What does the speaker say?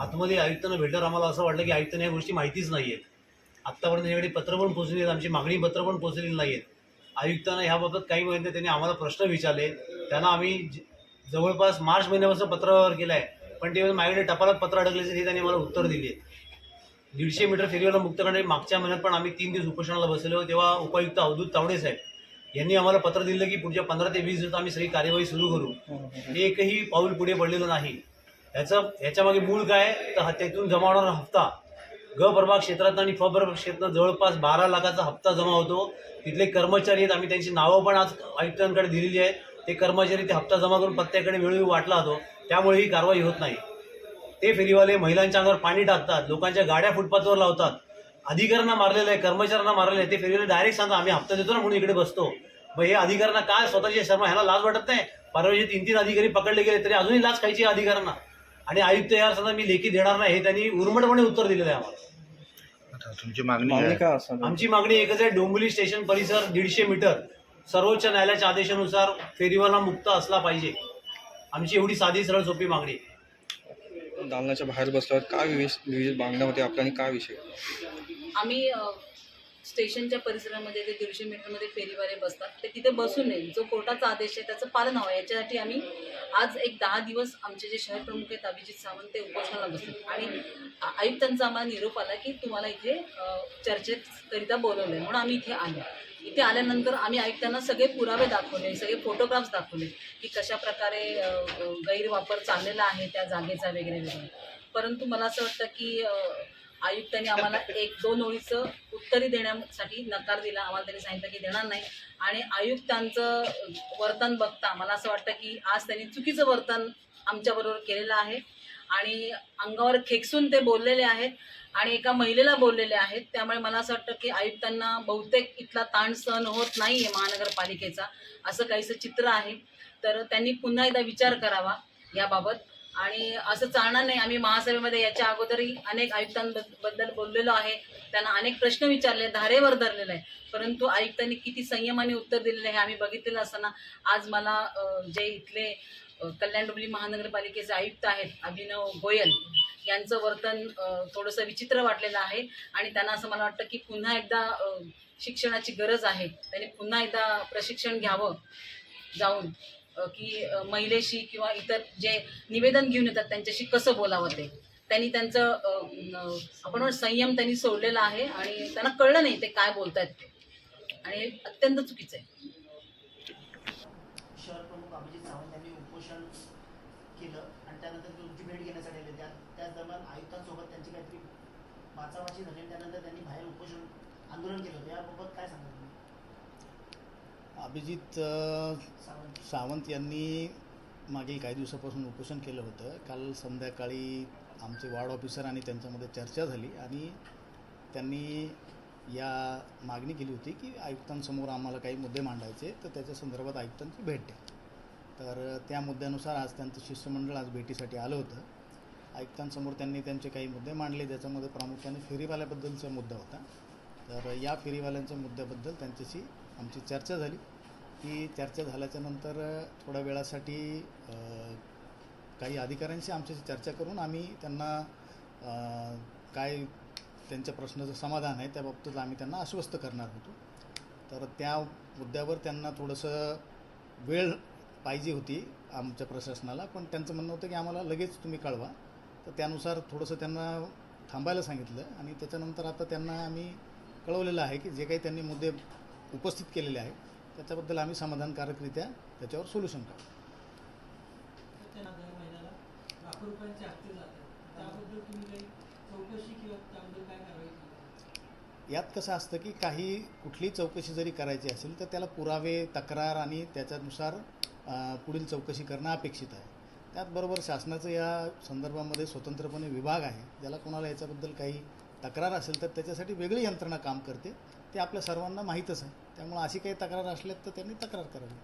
आतमध्ये आयुक्तांना भेटल्यावर आम्हाला असं वाटलं की आयुक्तांना या गोष्टी माहितीच नाही आहेत आत्तापर्यंत याकडे पत्र पण पोचलेली आहेत आमची मागणी पत्र पण पोचलेली नाही आहेत आयुक्तांना ह्याबाबत काही महिने त्यांनी आम्हाला प्रश्न विचारले. त्यांना आम्ही ज- जवळपास मार्च महिन्यापासून पत्र व्यवहार केला आहे पण ते माझ्याकडे टपालात पत्र अडकल्याचे हे त्यांनी मला उत्तर दिले. दीडशे मीटर फेरीवाला मुक्त करण्यासाठी मागच्या महिन्यात पण आम्ही तीन दिवस उपोषणाला बसलेलो तेव्हा उपायुक्त अवधूत तावडे साहेब यांनी आम्हाला पत्र दिलं की पुढच्या पंधरा ते वीस दिवसात आम्ही सगळी कार्यवाही सुरू करू. एकही पाऊल पुढे पडलेलं नाही. ह्याचं ह्याच्यामागे मूळ काय? तर त्यातून जमा होणारा हप्ता. ग प्रभाग क्षेत्रात आणि फ प्रभाग क्षेत्रात जवळपास बारा लाखाचा हप्ता जमा होतो. तिथले कर्मचारी आहेत. आम्ही त्यांची नावं पण आज आयुक्तांकडे दिलेली आहेत. ते कर्मचारी ते हप्ता जमा करून पत्त्याकडे वेळोवेळी वाटला जातो. त्यामुळे ही कारवाई होत नाही. ते फेरीवाले महिलांच्या अंगावर पाणी टाकतात. लोकांच्या गाड्या फुटपाथवर लावतात. अधिकाऱ्यांना मारलेलं आहे कर्मचाऱ्यांना मारलेलं आहे. ते फेरीवाले डायरेक्ट सांगतात आम्ही हप्ता देतो ना म्हणून इकडे बसतो. मग हे अधिकाऱ्यांना काय स्वतःची शर्मा ह्याला लाज वाटत नाही? परवाचे तीन तीन अधिकारी पकडले गेले तरी अजूनही लाच खायची अधिकाऱ्यांना. आणि आयुक्त यार सांगा मी लेखी देणार नाही हे त्यांनी उर्मटपणे उत्तर दिलेलं आहे आम्हाला. आता तुमची मागणी मागणी आहे. काय असणार आमची मागणी एकच आहे डोंबिवली स्टेशन परिसर दीडशे मीटर सर्वोच्च न्यायालयाच्या आदेशानुसार फेरीवाला मुक्त असला पाहिजे. आमची एवढी साधी सरळ सोपी मागणी. आहे. दालनाच्या बाहेर बसल्यावर काय विविध विविध मागण्या होत्या आपल्या आणि काय विषय? आम्ही अ, स्टेशनच्या परिसरामध्ये जे दीडशे मीटरमध्ये फेरीवाले बसतात. ते तिथे बसू नये जो कोर्टाचा आदेश आहे त्याचं पालन हवं. याच्यासाठी आम्ही आज एक दहा दिवस आमचे जे शहर प्रमुख आहेत अभिजित सावंत ते उपोषणाला बसले आणि आयुक्तांचा आम्हाला निरोप आला की तुम्हाला इथे चर्चेकरिता बोलवलं आहे म्हणून आम्ही इथे आलो. इथे आल्यानंतर आम्ही आयुक्तांना सगळे पुरावे दाखवले सगळे फोटोग्राफ्स दाखवले की कशा प्रकारे गैरवापर चाललेला आहे त्या जागेचा वगैरे वगैरे. परंतु मला असं वाटतं की आयुक्तांनी आम्हाला एक दोन ओळीचं उत्तरी देण्यासाठी नकार दिला. आम्हाला त्यांनी सांगितलं की देणार नाही. आणि आयुक्तांचं वर्तन बघता मला असं वाटतं की आज त्यांनी चुकीचं वर्तन आमच्याबरोबर केलेलं आहे. आणि अंगावर खेकसून ते बोललेले आहेत आणि एका महिलेला बोललेले आहेत. त्यामुळे मला असं वाटतं की आयुक्तांना बहुतेक इथला ताण सहन होत नाही आहे महानगरपालिकेचा. असं काहीसं चित्र आहे. तर त्यांनी पुन्हा एकदा विचार करावा याबाबत. आणि असं चालणार नाही. आम्ही महासभेमध्ये याच्या अगोदरही अनेक आयुक्तांबद्दल बोललेलो आहे. त्यांना अनेक प्रश्न विचारले धारेवर धरलेले आहे परंतु आयुक्तांनी किती संयमाने उत्तर दिलेलं आहे हे आम्ही बघितलेलं असताना आज मला जे इथले कल्याण डोंबिवली महानगरपालिकेचे आयुक्त आहेत अभिनव गोयल यांचं वर्तन थोडंसं विचित्र वाटलेलं आहे. आणि त्यांना असं मला वाटतं की पुन्हा एकदा शिक्षणाची गरज आहे. त्यांनी पुन्हा एकदा प्रशिक्षण घ्यावं जाऊन. की महिलेशी किंवा इतर जे निवेदन घेऊन येतात त्यांच्याशी कसं बोलावं ते? त्यांनी त्यांचं आपण संयम त्यांनी सोडलेला आहे आणि त्यांना कळलं नाही ते काय बोलतायत ते. आणि हे अत्यंत चुकीचं आहे. शहर प्रमुख अभिजित सावंत यांनी उपोषण केलं आणि त्यानंतर तुमची भेट घेण्यासाठी आले त्या त्याच दरम्यान आयुक्तांसोबत त्यांची काहीतरी वाचावाची झाली त्यानंतर त्यांनी बाहेर उपोषण आंदोलन केलं याबाबत काय सांगा अभिजित सावंत सावंत यांनी मागील काही दिवसापासून उपोषण केलं होतं. काल संध्याकाळी आमचे वार्ड ऑफिसर आणि त्यांच्यामध्ये चर्चा झाली आणि त्यांनी या मागणी केली होती की आयुक्तांसमोर आम्हाला काही मुद्दे मांडायचे तर त्याच्या संदर्भात आयुक्तांची भेट द्या. तर त्या मुद्द्यानुसार आज त्यांचं शिष्टमंडळ आज भेटीसाठी आलं होतं. आयुक्तांसमोर त्यांनी त्यांचे काही मुद्दे मांडले ज्याच्यामध्ये प्रामुख्याने फेरीवाल्याबद्दलचा मुद्दा होता. तर या फेरीवाल्यांच्या मुद्द्याबद्दल त्यांच्याशी आमची चर्चा झाली. ती चर्चा झाल्याच्यानंतर थोड्या वेळासाठी काही अधिकाऱ्यांशी आमच्याशी चर्चा करून आम्ही त्यांना काय त्यांच्या प्रश्नाचं समाधान आहे त्याबाबतीत आम्ही त्यांना आश्वस्त करणार होतो. तर त्या मुद्द्यावर त्यांना थोडंसं वेळ पाहिजे होती आमच्या प्रशासनाला पण त्यांचं म्हणणं होतं की आम्हाला लगेच तुम्ही कळवा. तर त्यानुसार थोडंसं त्यांना थांबायला सांगितलं आणि त्याच्यानंतर आता त्यांना आम्ही कळवलेलं आहे की जे काही त्यांनी मुद्दे उपस्थित केलेले आहेत त्याच्याबद्दल आम्ही समाधानकारकरित्या त्याच्यावर सोल्युशन काढू. यात कसं असतं की काही कुठलीही चौकशी जरी करायची असेल तर त्याला पुरावे तक्रार आणि त्याच्यानुसार पुढील चौकशी करणं अपेक्षित आहे. त्याचबरोबर शासनाचं या संदर्भामध्ये स्वतंत्रपणे विभाग आहे ज्याला कोणाला याच्याबद्दल काही तक्रार असेल तर त्याच्यासाठी वेगळी यंत्रणा काम करते. ते आपल्या सर्वांना माहीतच आहे. त्यामुळे अशी काही तक्रार असल्यात तर त्यांनी तक्रार करावी.